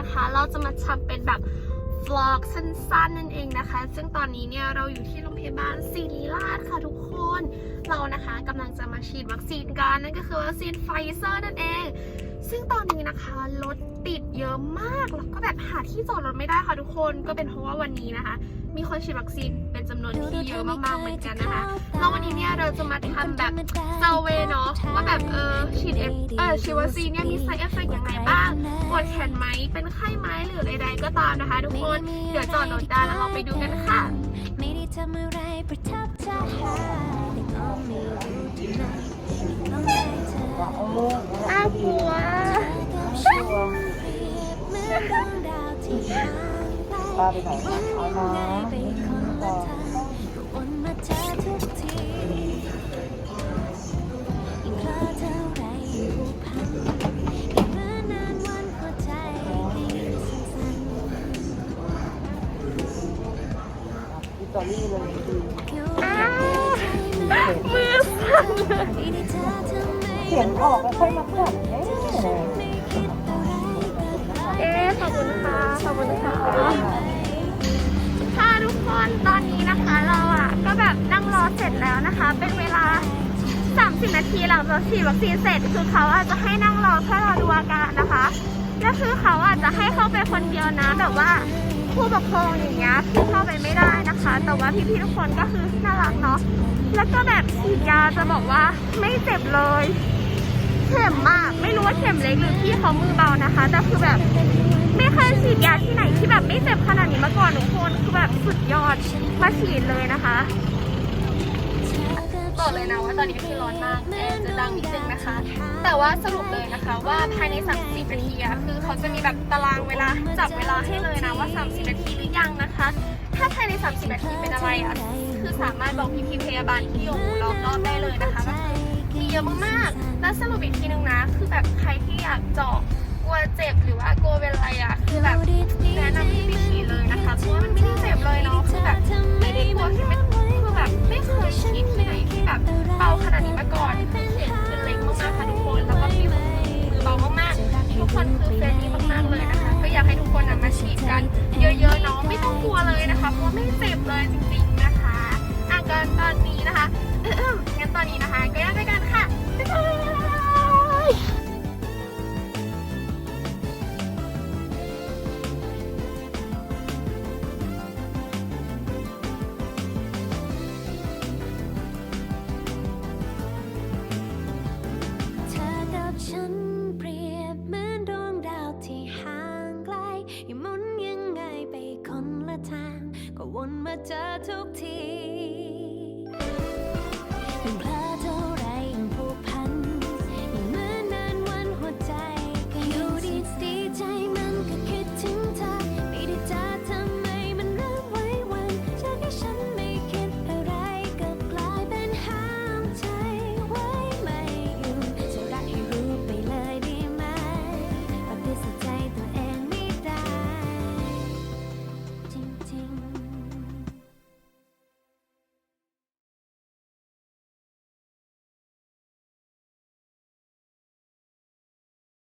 นะคะ เราจะมาทำเป็นแบบฟลอกสั้นๆนั่นเองนะคะ ซึ่งตอนนี้เนี่ยเราอยู่ที่โรงพยาบาลศิริราชค่ะทุกคน เรานะคะกำลังจะมาฉีดวัคซีนกันนั่นก็คือวัคซีนไฟเซอร์นั่นเอง ซึ่งตอนนี้นะคะรถติดเยอะมากแล้วก็แบบหาที่จอดรถไม่ได้ค่ะทุกคน ก็เป็นเพราะว่าวันนี้นะคะ มีคนฉีดวัคซีน จำนวนที่เยอะมากๆเหมือนกันนะคะแล้ววันนี้เนี่ยเราจะมาทำแบบเซอร์เวยเนาะว่าแบบเออฉีดเอฟเออฉีดวัคซีนเนี่ยมีไซเอฟเฟกต์ยังไงบ้างปวดแขนไหมเป็นไข้ไหมหรือใดๆก็ตามนะคะ ทุกคนเดี๋ยวจอดรถได้แล้วเราไปดูกันค่ะไม่ได้ทำอะไรประทับใจแต่ก็ไม่รู้ที่ไหนก็ไม่เธอน่ากลัวกับฉันเปรียบเหมือนดวงดาวที่ห่างไกลป้าไปไหน เอายังน้ไงไปคนละทางก็วนมาเจอทุกทียิ่งเลอเท่าไรยิ่งผูกพันยิ่งเมื่อนานวันหัวใจยิ่งสั่นเลยคือมือสั่นเลยเสียงออกแล้วค่อยมาขับเอ๊ะขอบคุณค่ะ ขอบคุณค่ะค่ะ เสร็จแล้วนะคะ เป็นเวลา 30 นาทีหลังจากฉีดวัคซีนเสร็จ คือเขาอาจจะให้นั่งรอเพื่อรอดูอาการนะคะแล้วคือเขาอาจจะให้เข้าไปคนเดียวนะแบบว่าผู้ปกครองอย่างเงี้ยคือเข้าไปไม่ได้นะคะ แต่ว่าพี่ๆทุกคนก็คือน่ารักเนาะแล้วก็แบบฉีดยาจะบอกว่าไม่เจ็บเลยเข็มมาก ไม่รู้ว่าเข็มเล็กหรือพี่เขามือเบานะคะแต่คือแบบไม่เคยฉีดยาที่ไหนที่แบบไม่เจ็บขนาดนี้มาก่อนทุกคนคือแบบสุดยอดมาฉีดเลยนะคะ บอกเลยนะว่าตอนนี้คือร้อนมากแอร์จะดังนิดนึงนะคะ แต่ว่าสรุปเลยนะคะว่าภายใน 30 นาทีอะคือเขาจะมีแบบตารางเวลาจับเวลาให้เลยนะว่า 30 นาทีหรือยังนะคะ ถ้าภายใน 30 นาทีเป็นอะไรอะคือสามารถบอกพี่ๆพยาบาลที่อยู่รอบรอบๆได้เลยนะคะก็คือมีเยอะมากๆ แล้วสรุปอีกทีนึงนะ คือแบบใครที่อยากเจาะกลัวเจ็บหรือว่ากลัวเป็นอะไรอะคือแบบแนะนำให้ไปฉีดเลยนะคะเพราะว่ามันไม่ได้เจ็บเลยเนาะ เลยจริงๆนะคะอะก็ตอนนี้นะคะงั้นตอนนี้นะคะก็ ก็วนมาเจอทุกทีหนึ่งเพ